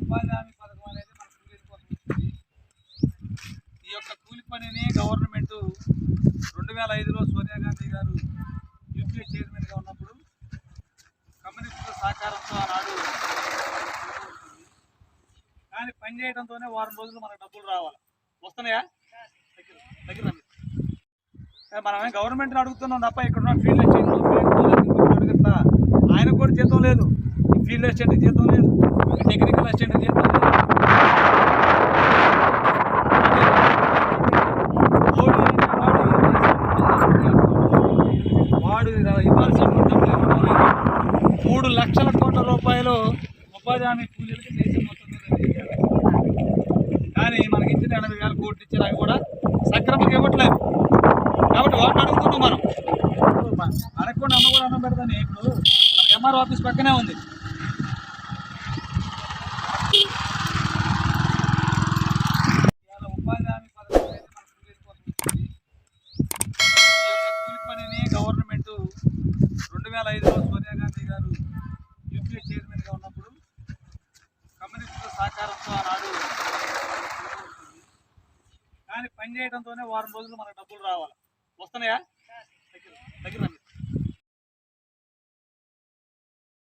ఉపాధి హామీ పథకం అనేది మన కూలీల ఈ యొక్క కూలి పనిని గవర్నమెంట్ రెండు వేల ఐదులో సోనియా గాంధీ గారు యూపీఏ చైర్మన్గా ఉన్నప్పుడు కమ్యూనిస్టుల సహకారంతో ఆనాడు కానీ పని చేయడంతోనే వారం రోజులు మనకు డబ్బులు రావాలి వస్తున్నాయా దగ్గర మనం గవర్నమెంట్ అడుగుతున్నాం తప్ప ఇక్కడ ఉన్న ఫీల్డ్ ఫీల్డ్ అసిస్టెంట్ జీతం లేదు. టెక్నికల్ అసిస్టెంట్ జీతం లేదు. వాడు ఇవ్వాల్సిన మూడు లక్షల కోట్ల రూపాయలు ఉపాధి హామీ కూలీలకి దేశం మొత్తం కానీ మనకి ఇచ్చిన ఎనభై వేల కోట్లు ఇచ్చిన అవి కూడా సక్రమంగా ఇవ్వట్లేదు. కాబట్టి వాటిని అడుగుతున్నాం మనం. అడగకుండా అమ్మ కూడా అన్నం పెడతాను ఇప్పుడు. ఎంఆర్ ఆఫీస్ పక్కనే ఉంది ఇవాళ ఉపాధి హామీ పథకం అనేది మన కూలీల కోసం ఇచ్చింది. ఈ యొక్క కూలి పనిని గవర్నమెంట్ రెండు వేల ఐదులో సోనియా గాంధీ గారు యూపీఏ చైర్మన్గా ఉన్నప్పుడు కమ్యూనిస్టుల సహకారంతో ఆనాడు కానీ పని చేయడంతోనే వారం రోజులు మనకు డబ్బులు రావాలి. వస్తున్నాయా? దగ్గర దగ్గర